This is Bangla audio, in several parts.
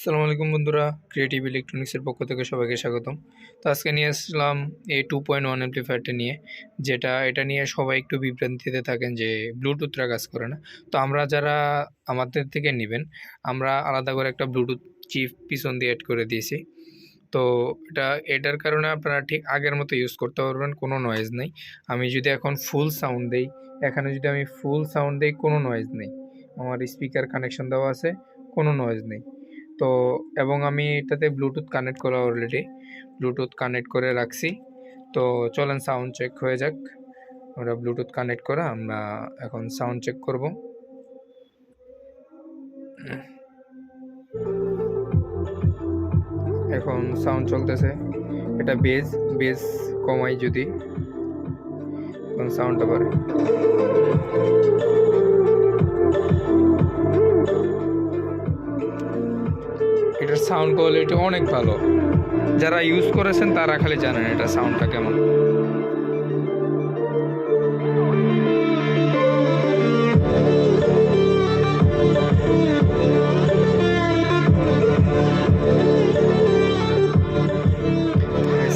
আসসালামু আলাইকুম বন্ধুরা ক্রিয়েটিভ ইলেকট্রনিক্সের পক্ষ থেকে সবাইকে স্বাগতম। তো আজকে নিয়ে আসলাম এই টু পয়েন্ট ওয়ান অ্যাম্পলিফায়ারটা নিয়ে, যেটা এটা নিয়ে সবাই একটু বিভ্রান্তিতে থাকেন যে ব্লুটুথরা কাজ করে না। তো আমরা যারা আমাদের থেকে নেবেন, আমরা আলাদা করে একটা ব্লুটুথ চিপ পিছন দিয়ে অ্যাড করে দিয়েছি। তো এটা, এটার কারণে আপনারা ঠিক আগের মতো ইউজ করতে পারবেন, কোনো নয়েজ নেই। আমি যদি এখন ফুল সাউন্ড দেই, এখানে যদি আমি ফুল সাউন্ড দেই, কোনো নয়েজ নেই। আমার স্পিকার কানেকশন দেওয়া আছে, কোনো নয়েজ নেই। তো, এবং আমি এটাতে ব্লুটুথ কানেক্ট করা অলরেডি ব্লুটুথ কানেক্ট করে রাখছি। তো চলেন সাউন্ড চেক হয়ে যাক। আমরা ব্লুটুথ কানেক্ট করা, আমরা এখন সাউন্ড চেক করব। এখন সাউন্ড চলতেছে। এটা বেজ বেজ কমাই যদি। এখন সাউন্ডটা বাড়ে। এটার সাউন্ড কোয়ালিটি অনেক ভালো। যারা ইউজ করেছেন তারা খালি জানেন এটা সাউন্ডটা কেমন।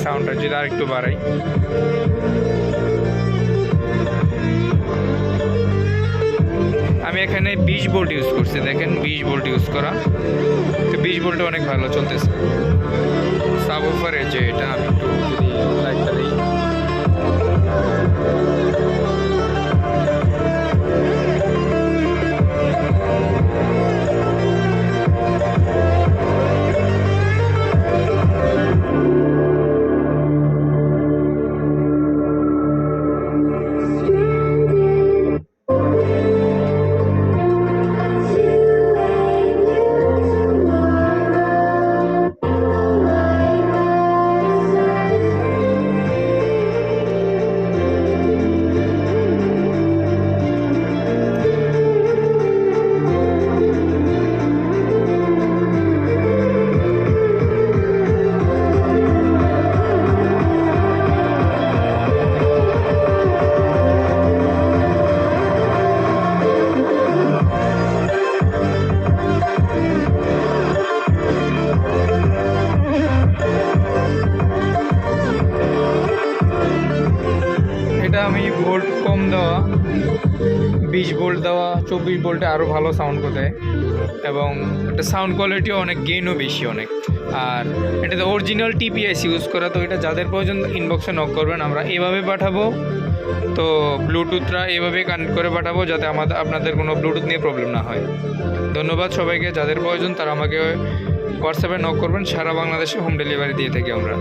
সাউন্ডটা যদি আর একটু বাড়াই। আমি এখানে বিশ বোল্ট ইউজ করছি, দেখেন বিশ বোল্ট ইউজ করা। তো বিশ বোল্টে অনেক ভালো চলতেছে। এটা আমি ভোল্ট কম দেওয়া, বিশ ভোল্ট দেওয়া, চব্বিশ ভোল্টে আরও ভালো সাউন্ড কোথায় এবং এটা সাউন্ড কোয়ালিটিও অনেক গেইনও বেশি অনেক। আর এটাতে অরিজিনাল টিপিএস ইউজ করা, তো এটা যাদের প্রয়োজন ইনবক্সে নক করবেন, আমরা এভাবে পাঠাবো। তো ব্লুটুথরা এভাবে কানেক্ট করে পাঠাবো, যাতে আমাদের আপনাদের কোনো ব্লুটুথ নিয়ে প্রবলেম না হয়। ধন্যবাদ সবাইকে, যাদের প্রয়োজন, তারা আমাকে হোয়াটসঅ্যাপে নক করবেন। সারা বাংলাদেশে হোম ডেলিভারি দিয়ে থাকি আমরা।